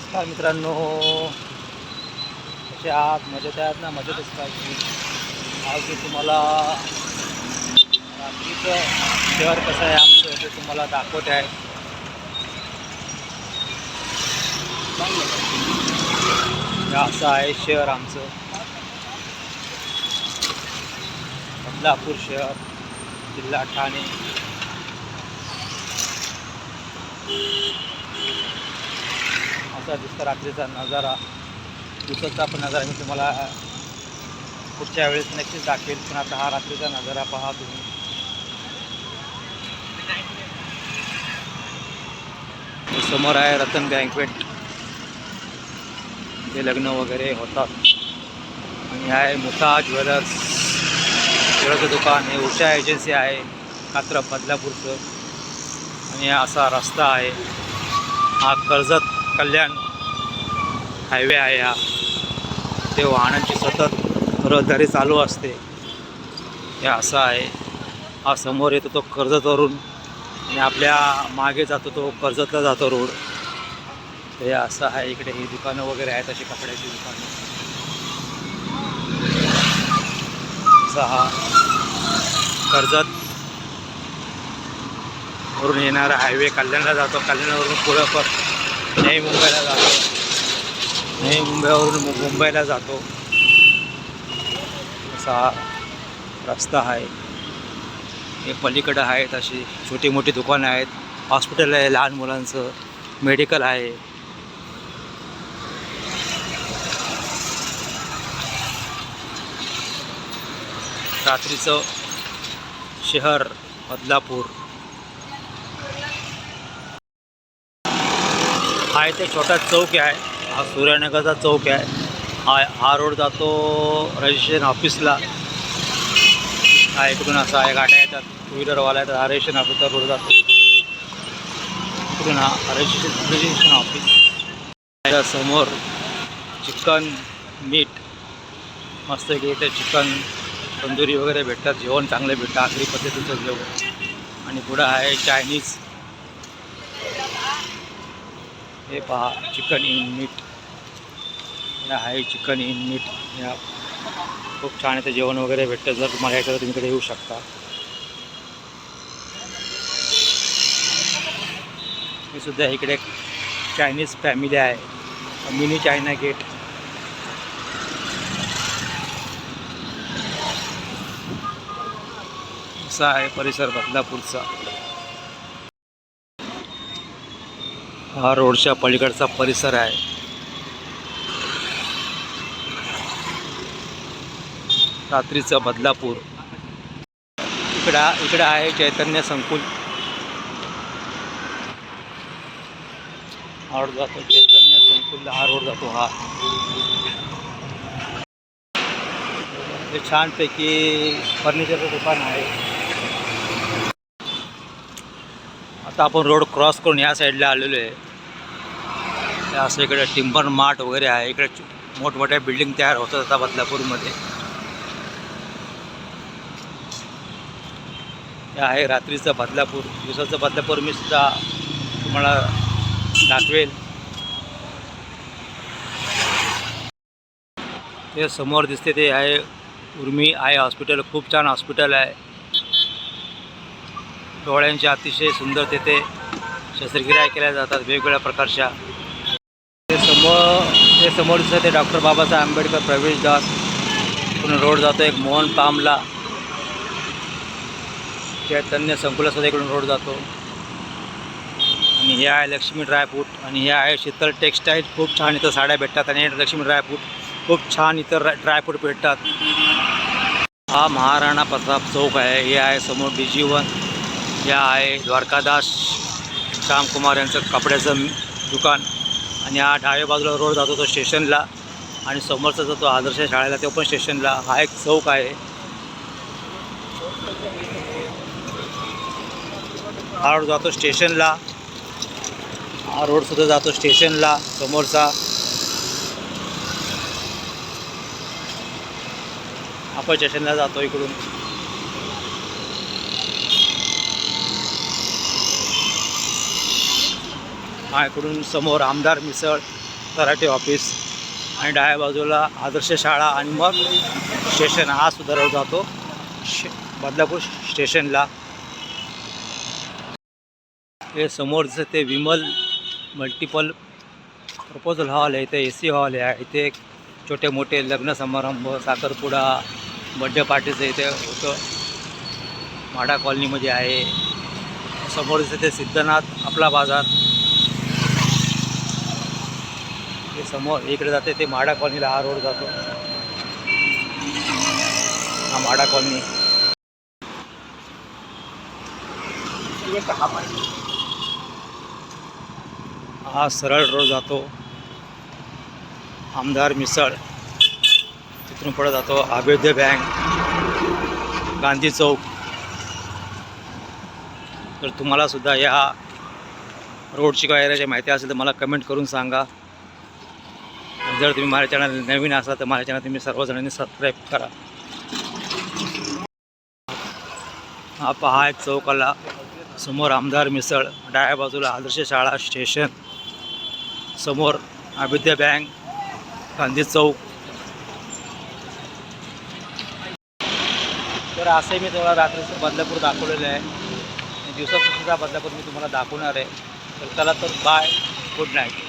नमस्कार मित्रांनो. कसे आहात? मजेत आहात ना? मजेतच पाहिजे आज मी तुम्हाला रात्रीचं शहर कसं आहे आमचं ते तुम्हाला दाखवत आहे. असं आहे शहर आमचं. बदलापूर शहर जिल्हा ठाणे. असा दिसतं रात्रीचा नजारा दिवसाचा पण नजारा मी तुम्हाला पुढच्या वेळेस नक्कीच दाखवेल. पण आता हा रात्रीचा नजारा पहा तुम्ही. समोर आहे रतन बँकवेट. ते लग्न वगैरे होतात. आणि हे आहे मुठा ज्वेलर्स. ज्वेलरचं दुकान हे उषा एजन्सी आहे. कात्रा बदलापूरचं. आणि असा रस्ता आहे. हा कर्जत कल्याण हायवे आहे हा. ते वाहनांची सतत रहदारी चालू असते. हे असं आहे. हा समोर येतो तो कर्जतवरून आणि आपल्या मागे जातो तो कर्जतला जातो रोड. हे असं आहे. इकडे ही दुकानं वगैरे आहेत अशी कपड्याची दुकानं. असा हा कर्जत वरून येणारा हायवे कल्याणला जातो. कल्याणवरून पुढं पण नाही मुंबईला जातो. नाही मुंबईवरून मु- मुंबईला जातो. असा रस्ता आहे. हे पलीकडं आहेत अशी छोटी मोठी दुकानं आहेत. हॉस्पिटल आहे लहान मुलांचं. मेडिकल आहे. रात्रीचं शहर बदलापूर. हा इथे छोटा चौक आहे. हा सूर्यनगरचा चौक आहे. हा हा रोड जातो रजिस्ट्रेशन ऑफिसला. हा इकडून असा आहे गाड्या येतात टू व्हीलरवाला येतात हा रजिस्ट्रेशन ऑफिसचा रोड जातो. इकडून हा रजिस्ट्रेशन रजिस्ट्रेशन ऑफिस. समोर चिकन मीठ मस्त की इथे चिकन तंदुरी वगैरे भेटतात जेवण चांगलं भेटतं आखरी पद्धतीचं जेवण. आणि पुढं आहे चायनीज हे पहा चिकन इन मीठ हे आहे चिकन इन मीठ या खूप छान इथे जेवण वगैरे भेटतं. जर तुम्हाला यायचं तर तुम्ही इकडे येऊ शकता. हे सुद्धा इकडे चायनीज फॅमिली आहे. Mini China gate. असा आहे परिसर बदलापूरचा. हा रोडच्या पलीकडचा परिसर आहे. रात्रीचं बदलापूर. इकडं इकडं आहे चैतन्य संकुल. हा रोड जातो चैतन्य संकुलला हा रोड जातो हा. हे छानपैकी फर्निचरचं दुकान आहे. आता आपण रोड क्रॉस करून या साईडला आलेलो आहे. असं इकडे टिंबर मार्ट वगैरे आहे. इकडे मोठमोठ्या बिल्डिंग तयार होतात आता बदलापूरमध्ये. हे आहे रात्रीचं बदलापूर. दिवसाचं बदलापूर मी सुद्धा तुम्हाला दाखवेल. ते समोर दिसते ते आहे उर्मी आय हॉस्पिटल. खूप छान हॉस्पिटल आहे. डोळ्यांची अतिशय सुंदर तेथे शस्त्रक्रिया केल्या जातात वेगवेगळ्या प्रकारच्या. ते समोर ते समोर दिसतं ते डॉक्टर बाबासाहेब आंबेडकर प्रवेशदास इकडून रोड जातो एक मोहन पामला. चैतन्य संकुलासुद्धा इकडून रोड जातो. आणि हे आहे लक्ष्मी ड्रायफ्रूट. आणि हे आहे शीतल टेक्स्टाईल. खूप छान इथं साड्या भेटतात. आणि लक्ष्मी ड्रायफ्रूट. खूप छान इथं ड्रायफ्रूट भेटतात. हा महाराणा प्रताप चौक आहे. हे आहे समोर डी जी वन. या आहे द्वारकादास श्यामकुमार यांचं कपड्याचं दुकान. आणि हा डाव्या बाजूला रोड जातो तो स्टेशनला. आणि समोरचा जो तो आदर्श शाळेला तो पण स्टेशनला. हा एक चौक आहे. हा रोड जातो स्टेशनला. हा रोडसुद्धा जातो स्टेशनला समोरचा. आपण स्टेशनला जातो इकडून. माझ्याकडून समोर आमदार मिसळ तराटे ऑफिस आणि डाव्या बाजूला आदर्श शाळा आणि मग स्टेशन हा सुधारव जातो. शे बदलापूर स्टेशनला. हे समोरचं ते विमल मल्टिपल प्रपोजल हॉल आहे इथे ए सी हॉल आहे इथे छोटे मोठे लग्न समारंभ साखरपुडा बड्डे पार्टीचं इथे होतं. माडा कॉलनीमध्ये आहे. समोरचं ते सिद्धनाथ आपला बाजार ते समोर इकडे जाते ते माडा कॉलनीला हा रोड जातो. हा माडा कॉलनी. हा सरळ रोड जातो. आमदार मिसळ. तिथून पुढे जातो अभेद्य बँक. गांधी चौक. तर तुम्हाला सुद्धा या रोडची काय एरियाची माहिती असेल तर मला कमेंट करून सांगा. जर तुम्ही माझ्या चॅनल नवीन असाल तर माझ्या चॅनल तुम्ही सर्वजणांनी सबस्क्राईब करा. हा पहा एक चौकाला समोर आमदार मिसळ डाव्या बाजूला आदर्श शाळा स्टेशन समोर अभिद्या बँक गांधी चौक. तर असंही मी तुम्हाला रात्रीचं बदलापूर दाखवलेलं आहे. आणि बदलापूर मी तुम्हाला दाखवणार आहे. तर चला तर बाय गुड नाईट